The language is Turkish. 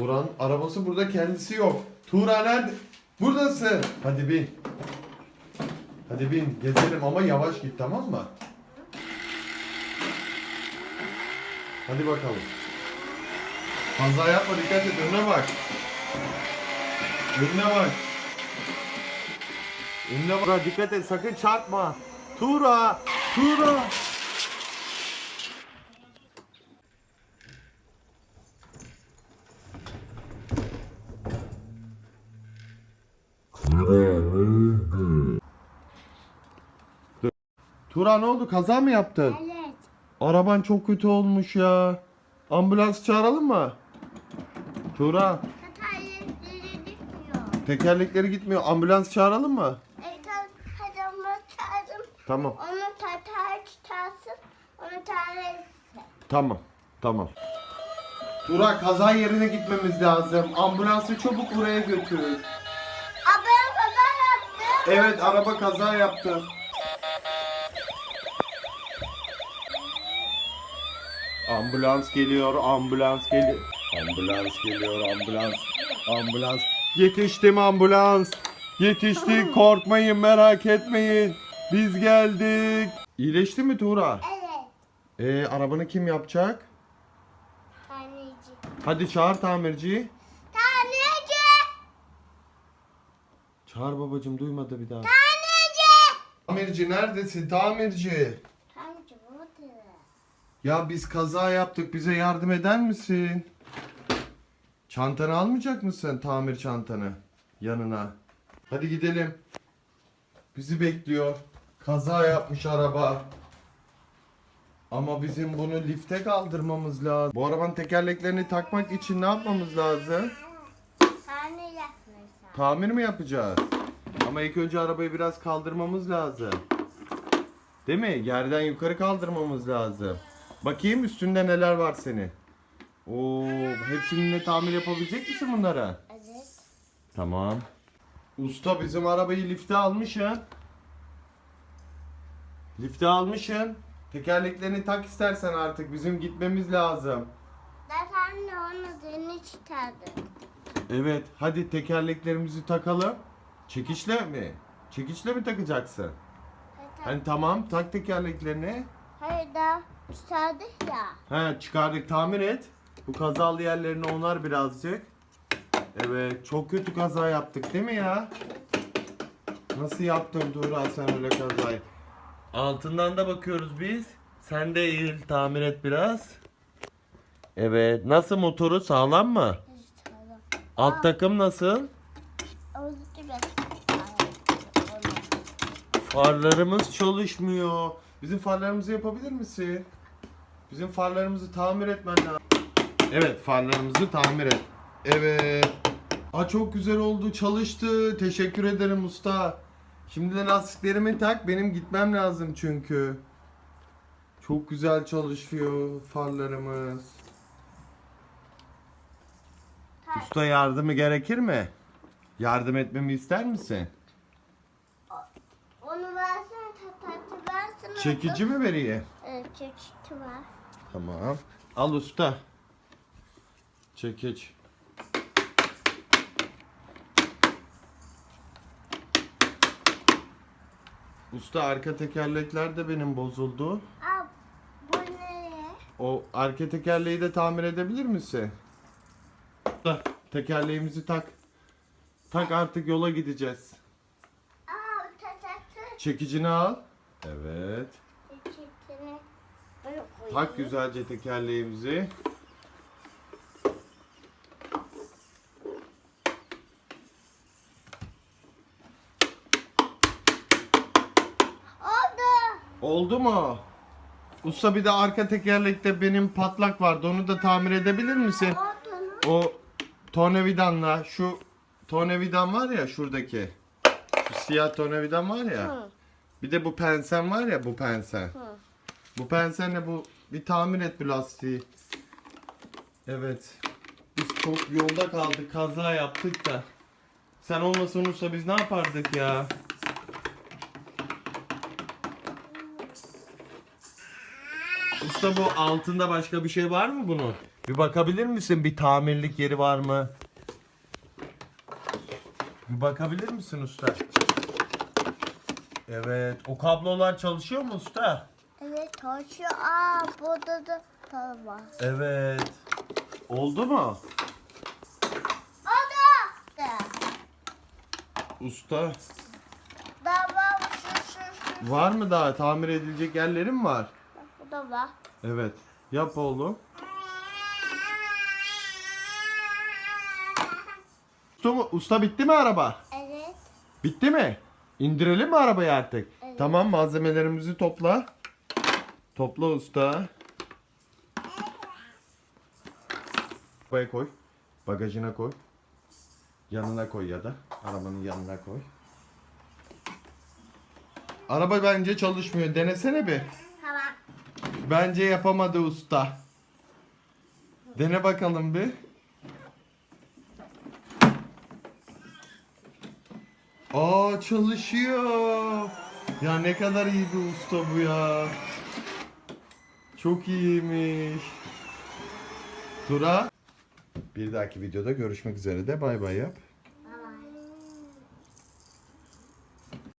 Turan arabası burada kendisi yok. Turan nerede? Buradasın. Hadi bin. Hadi bin. Gezelim ama yavaş git tamam mı? Hadi bakalım. Fazla yapma dikkat et önüne bak. Önüne bak. Önüne bak. Dikkat et sakın çarpma. Tura! Tura! Tura ne oldu? Kaza mı yaptın? Evet. Araban çok kötü olmuş ya. Ambulans çağıralım mı? Tura, Tekerlekleri gitmiyor. tekerlekleri gitmiyor. Ambulans çağıralım mı? Evet, onu çağırdım. Tamam. Onu tatar tutarsın. Onu tararız. Tamam. Tamam. Tura kaza yerine gitmemiz lazım. Ambulansı çabuk buraya götür. Ablam kaza yaptı. Evet araba kaza yaptı. Ambulans geliyor, ambulans geliyor. Ambulans geliyor, ambulans. Ambulans. Yetiştim ambulans. Yetiştik, korkmayın, merak etmeyin. Biz geldik. İyileşti mi Tuğra? Evet. Ee, arabanı kim yapacak? Taneci. Hadi çağır tamirciyi. Taneci. Çağır babacım duymadı bir daha. Taneci. Tamirci neredesin tamirci? Ya biz kaza yaptık bize yardım eder misin? Çantanı almayacak mısın tamir çantanı yanına? Hadi gidelim. Bizi bekliyor. Kaza yapmış araba. Ama bizim bunu lifte kaldırmamız lazım. Bu arabanın tekerleklerini takmak için ne yapmamız lazım? Tane yapmışlar. Tamir mi yapacağız? Ama ilk önce arabayı biraz kaldırmamız lazım. Değil mi? Yerden yukarı kaldırmamız lazım. Bakayım üstünde neler var senin. Oo, hepsini tamir yapabilecek misin bunlara? Evet. Tamam. Usta bizim arabayı lifte almışsın. Lifte almışsın. Tekerleklerini tak istersen artık bizim gitmemiz lazım. Zaten de onu dönü çıkardı. Evet, hadi tekerleklerimizi takalım. Çekişle mi? Çekişle mi takacaksın? Hani tamam, tak tekerleklerini. Hayır da çıkardı ya. He, çıkardık, tamir et. Bu kazalı yerlerini onar birazcık. Evet, çok kötü kaza yaptık değil mi ya? Nasıl yaptın Tuğra sen öyle kazayı? Altından da bakıyoruz biz. Sen de eğil, tamir et biraz. Evet, nasıl motoru sağlam mı? Alt takım nasıl? Farlarımız çalışmıyor. Bizim farlarımızı yapabilir misin? Bizim farlarımızı tamir etmen lazım. Evet farlarımızı tamir et. Evet. Aa çok güzel oldu çalıştı. Teşekkür ederim usta. Şimdi de lastiklerimi tak. Benim gitmem lazım çünkü. Çok güzel çalışıyor farlarımız. Usta yardımı gerekir mi? Yardım etmemi ister misin? Onu versene versene. Çekici mi vereyim? Evet çekici var. Tamam. Al usta. Çekiç. Usta arka tekerlekler de benim bozuldu. Al bu nereye? O arka tekerleği de tamir edebilir misin? Usta tekerleğimizi tak. Tak artık yola gideceğiz. Aa tatlı Çekicini al. Evet. böyle koyayım. Tak güzelce tekerleğimizi. Oldu. Oldu mu? Usta bir de arka tekerlekte benim patlak vardı. Onu da tamir edebilir misin? Oldu? O tornavidanla şu tornavidan var ya şuradaki. Şu siyah tornavidan var ya. Hı. Bir de bu pensen var ya bu pensen. Hı. Bu pensenle bu bir tamir et bu lastiği. Evet. Biz çok yolda kaldık. Kaza yaptık da. Sen olmasan usta biz ne yapardık ya? Usta bu altında başka bir şey var mı bunun? Bir bakabilir misin bir tamirlik yeri var mı? Bir bakabilir misin usta? Evet. O kablolar çalışıyor mu usta? Evet taşı. Aa burada da taş var. Evet. Oldu mu? O da. Usta Da var şu şu şu. var mı daha tamir edilecek yerlerin var? Bak, Bu da var. Evet. Yap oğlum. Usta, mı- usta bitti mi araba? Evet. Bitti mi? İndirelim mi arabayı artık? Evet. Tamam malzemelerimizi topla. Topla usta. Arabaya koy. Bagajına koy. Yanına koy ya da. Arabanın yanına koy. Araba bence çalışmıyor. Denesene bir. Tamam. Bence yapamadı usta. Dene bakalım bir. Çalışıyor. Ya ne kadar iyi bir usta bu ya. Çok iyiymiş. Tura. Bir dahaki videoda görüşmek üzere de bay bay yap.